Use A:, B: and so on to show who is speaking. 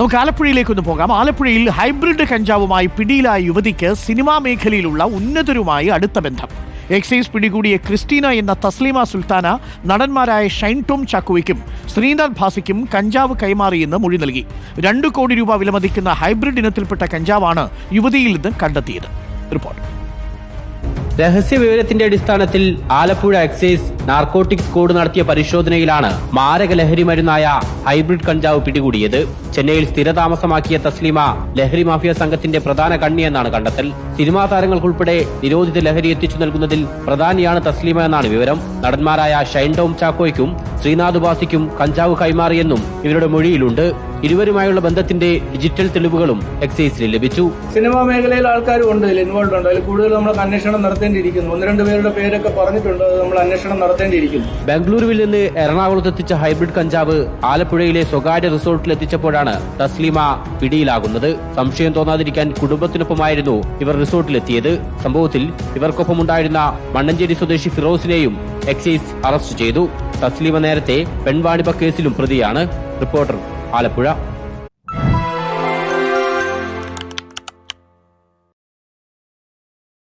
A: നമുക്ക് ആലപ്പുഴയിലേക്കൊന്ന് പോകാം. ആലപ്പുഴയിൽ ഹൈബ്രിഡ് കഞ്ചാവുമായി പിടിയിലായ യുവതിക്ക് സിനിമാ മേഖലയിലുള്ള ഉന്നതരുമായി അടുത്ത ബന്ധം. എക്സൈസ് പിടികൂടിയ ക്രിസ്റ്റീന എന്ന തസ്ലീമ സുൽത്താന നടന്മാരായ ഷൈൻ ടോം ചാക്കോയ്ക്കും ശ്രീനാഥ് ഭാസിക്കും കഞ്ചാവ് കൈമാറിയെന്ന് മൊഴി നൽകി. രണ്ടു കോടി രൂപ വിലമതിക്കുന്ന ഹൈബ്രിഡ് ഇനത്തിൽപ്പെട്ട കഞ്ചാവാണ് യുവതിയിൽ നിന്ന് കണ്ടെത്തിയത്. റിപ്പോർട്ട്.
B: രഹസ്യ വിവരത്തിന്റെ അടിസ്ഥാനത്തിൽ ആലപ്പുഴ എക്സൈസ് നാർക്കോട്ടിക് കോഡ് നടത്തിയ പരിശോധനയിലാണ് മാരക ലഹരി മരുന്നായ ഹൈബ്രിഡ് കഞ്ചാവ് പിടികൂടിയത്. ചെന്നൈയിൽ സ്ഥിരതാമസമാക്കിയ തസ്ലീമ ലഹരി മാഫിയ സംഘത്തിന്റെ പ്രധാന കണ്ണിയെന്നാണ് കണ്ടെത്തൽ. സിനിമാ താരങ്ങൾക്കുൾപ്പെടെ നിരോധിത ലഹരി എത്തിച്ചു നൽകുന്നതിൽ പ്രധാനിയാണ് തസ്ലീമ എന്നാണ് വിവരം. നടന്മാരായ ഷൈൻ ടോം ചാക്കോയ്ക്കും ശ്രീനാഥ് ബാസിക്കും കഞ്ചാവ് കൈമാറിയെന്നും ഇവരുടെ മൊഴിയിലുണ്ട്. ഇരുവരുമായുള്ള ബന്ധത്തിന്റെ ഡിജിറ്റൽ തെളിവുകളും എക്സൈസിന് ലഭിച്ചു.
C: സിനിമാ മേഖലയിൽ ആൾക്കാരും ഉണ്ട് ഇതിൽ ഇൻവോൾവ് ഉണ്ട്. അതിൽ കൂടുതൽ നമ്മൾ അന്വേഷണം നടത്തേണ്ടിയിരിക്കുന്നു. ഒന്ന് രണ്ട് പേരുടെ പേരൊക്കെ പറഞ്ഞിട്ടുണ്ട് നമ്മൾ അന്വേഷണം നടത്തേണ്ടിയിരിക്കുന്നു.
B: ബംഗളൂരുവിൽ നിന്ന് എറണാകുളത്ത് എത്തിച്ച ഹൈബ്രിഡ് കഞ്ചാവ് ആലപ്പുഴയിലെ സ്വകാര്യ റിസോർട്ടിൽ എത്തിച്ചപ്പോഴാണ് തസ്ലീമ പിടിയിലാകുന്നത്. സംശയം തോന്നാതിരിക്കാൻ കുടുംബത്തിനൊപ്പമായിരുന്നു ഇവർ റിസോർട്ടിലെത്തിയത് സംഭവത്തിൽ ഇവർക്കൊപ്പമുണ്ടായിരുന്ന മണ്ണഞ്ചേരി സ്വദേശി ഫിറോസിനെയും എക്സൈസ് അറസ്റ്റ് ചെയ്തു. തസ്ലീമ നേരത്തെ പെൺവാണിഭ കേസിലും പ്രതിയാണ്. റിപ്പോർട്ടർ ആലപ്പുഴ